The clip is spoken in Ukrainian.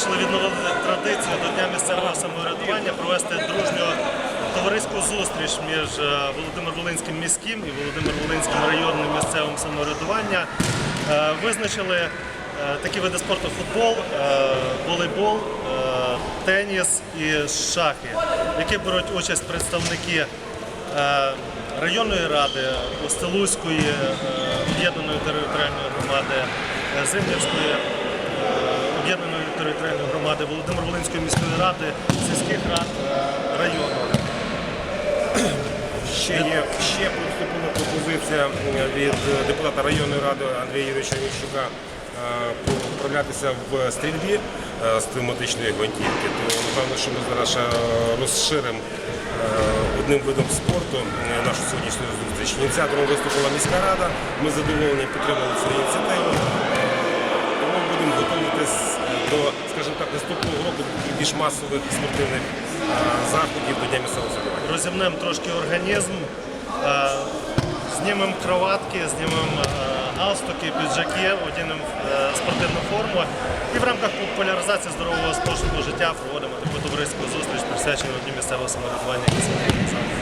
вирішили відновити традицію до Дня місцевого самоврядування провести дружню товариську зустріч між е, Володимир Волинським міським і Володимир Волинським районним місцевим самоврядуванням. Е, Визначили е, такі види спорту футбол, волейбол, теніс і шахи, яких беруть участь представники районної ради, Устилузької е, об'єднаної територіальної громади, Зимнівської об'єднаної територіальної громади, Володимир Волинської міської ради, сільських рад е, району. Ще є ще поступила пропозиція е, від депутата районної ради Андрія Юрійовича Міщука е, в стрільбі з тематичної гвинтівки. То напевно, що ми зараз розширимо одним видом спорту нашу сьогоднішню зустріч. Ініціатором виступила міська рада. Ми задоволені підтримали цю ініціативу. Тому будемо готуватись до, наступного року більш масових спортивних е, заходів до Дня місцевого самоврядування. Розімнемо трошки організм, е, знімемо кроватки, знімемо е, галстуки, піджаки, одінемо спортивну форму і в рамках популяризації здорового способу життя проводимо таку товариську зустріч, присвячену Дню місцевого самоврядування. який сьогодні організований.